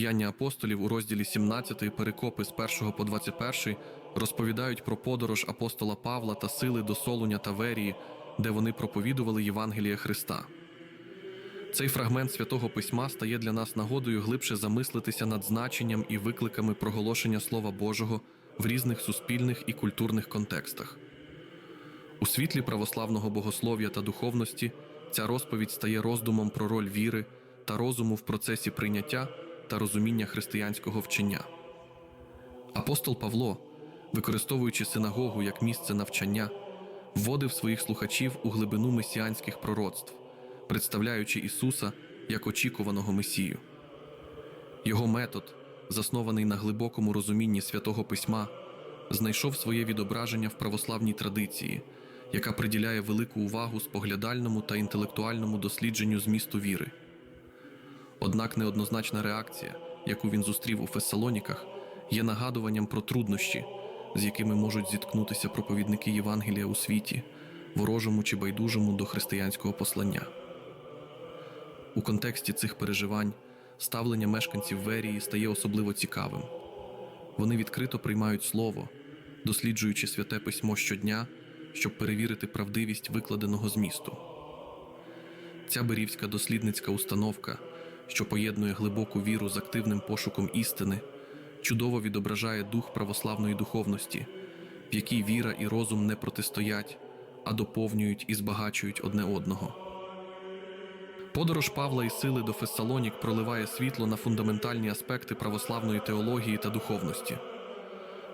Діяння апостолів у розділі 17 перекопи з 1 по 21 розповідають про подорож апостола Павла та сили до Солуня та Верії, де вони проповідували Євангелія Христа. Цей фрагмент святого письма стає для нас нагодою глибше замислитися над значенням і викликами проголошення Слова Божого в різних суспільних і культурних контекстах. У світлі православного богослов'я та духовності ця розповідь стає роздумом про роль віри та розуму в процесі прийняття та розуміння християнського вчення. Апостол Павло, використовуючи синагогу як місце навчання, вводив своїх слухачів у глибину месіанських пророцтв, представляючи Ісуса як очікуваного Месію. Його метод, заснований на глибокому розумінні святого письма, знайшов своє відображення в православній традиції, яка приділяє велику увагу споглядальному та інтелектуальному дослідженню змісту віри. Однак неоднозначна реакція, яку він зустрів у Фессалоніках, є нагадуванням про труднощі, з якими можуть зіткнутися проповідники Євангелія у світі, ворожому чи байдужому до християнського послання. У контексті цих переживань ставлення мешканців Верії стає особливо цікавим. Вони відкрито приймають слово, досліджуючи святе письмо щодня, щоб перевірити правдивість викладеного змісту. Ця берівська дослідницька установка, що поєднує глибоку віру з активним пошуком істини, чудово відображає дух православної духовності, в якій віра і розум не протистоять, а доповнюють і збагачують одне одного. Подорож Павла і сили до Фессалонік проливає світло на фундаментальні аспекти православної теології та духовності.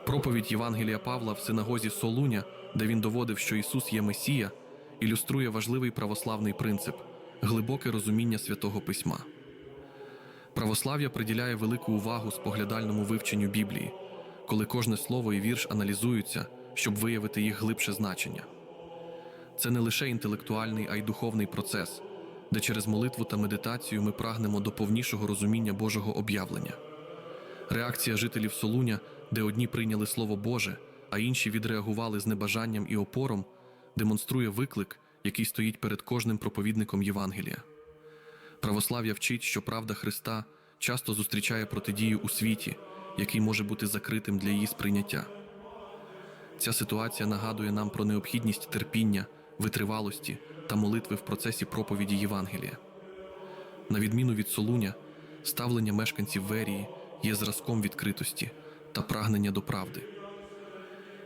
Проповідь Євангелія Павла в синагозі Солуня, де він доводив, що Ісус є Месія, ілюструє важливий православний принцип глибоке розуміння святого письма. Православ'я приділяє велику увагу споглядальному вивченню Біблії, коли кожне слово і вірш аналізуються, щоб виявити їх глибше значення. Це не лише інтелектуальний, а й духовний процес, де через молитву та медитацію ми прагнемо до повнішого розуміння Божого об'явлення. Реакція жителів Солуня, де одні прийняли Слово Боже, а інші відреагували з небажанням і опором, демонструє виклик, який стоїть перед кожним проповідником Євангелія. Православ'я вчить, що правда Христа часто зустрічає протидію у світі, який може бути закритим для її сприйняття. Ця ситуація нагадує нам про необхідність терпіння, витривалості та молитви в процесі проповіді Євангелія. На відміну від Солуня, ставлення мешканців Верії є зразком відкритості та прагнення до правди.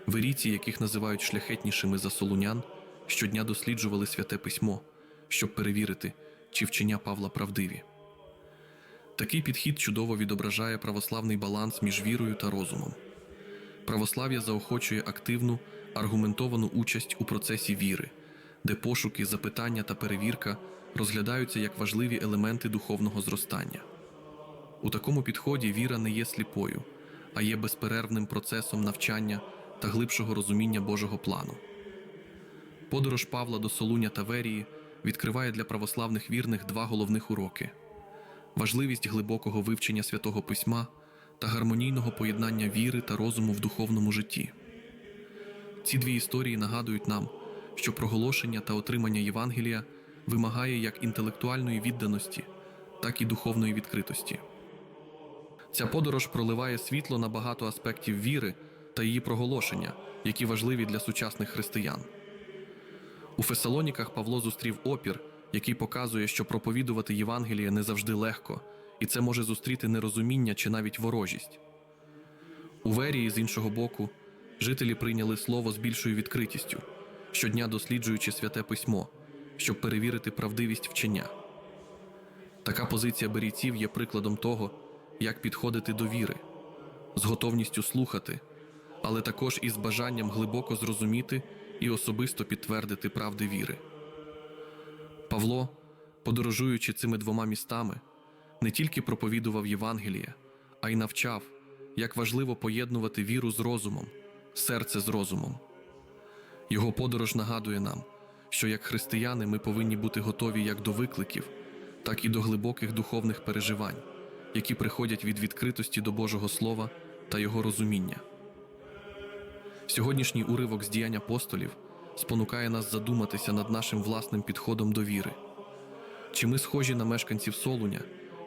Верійці, яких називають шляхетнішими за солунян, щодня досліджували святе письмо, щоб перевірити, чи вчення Павла правдиві. Такий підхід чудово відображає православний баланс між вірою та розумом. Православ'я заохочує активну, аргументовану участь у процесі віри, де пошуки, запитання та перевірка розглядаються як важливі елементи духовного зростання. У такому підході віра не є сліпою, а є безперервним процесом навчання та глибшого розуміння Божого плану. Подорож Павла до Солуня та Верії відкриває для православних вірних два головних уроки: важливість глибокого вивчення святого письма та гармонійного поєднання віри та розуму в духовному житті. Ці дві історії нагадують нам, що проголошення та отримання Євангелія вимагає як інтелектуальної відданості, так і духовної відкритості. Ця подорож проливає світло на багато аспектів віри та її проголошення, які важливі для сучасних християн. У Фесалоніках Павло зустрів опір, який показує, що проповідувати Євангеліє не завжди легко, і це може зустріти нерозуміння чи навіть ворожість. У Верії, з іншого боку, жителі прийняли слово з більшою відкритістю, щодня досліджуючи святе письмо, щоб перевірити правдивість вчення. Така позиція берійців є прикладом того, як підходити до віри, з готовністю слухати, але також із бажанням глибоко зрозуміти і особисто підтвердити правди віри. Павло, подорожуючи цими двома містами, не тільки проповідував Євангеліє, а й навчав, як важливо поєднувати віру з розумом, серце з розумом. Його подорож нагадує нам, що як християни ми повинні бути готові як до викликів, так і до глибоких духовних переживань, які приходять від відкритості до Божого Слова та Його розуміння. Сьогоднішній уривок з діянь апостолів спонукає нас задуматися над нашим власним підходом до віри. Чи ми схожі на мешканців Солуня,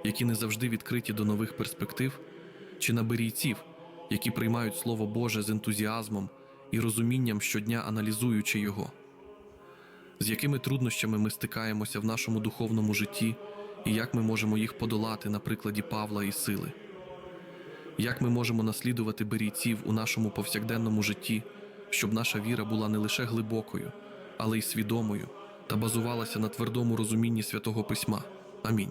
які не завжди відкриті до нових перспектив, чи на берійців, які приймають Слово Боже з ентузіазмом і розумінням щодня аналізуючи його? З якими труднощами ми стикаємося в нашому духовному житті і як ми можемо їх подолати на прикладі Павла і сили? Як ми можемо наслідувати берійців у нашому повсякденному житті, щоб наша віра була не лише глибокою, але й свідомою та базувалася на твердому розумінні святого письма? Амінь.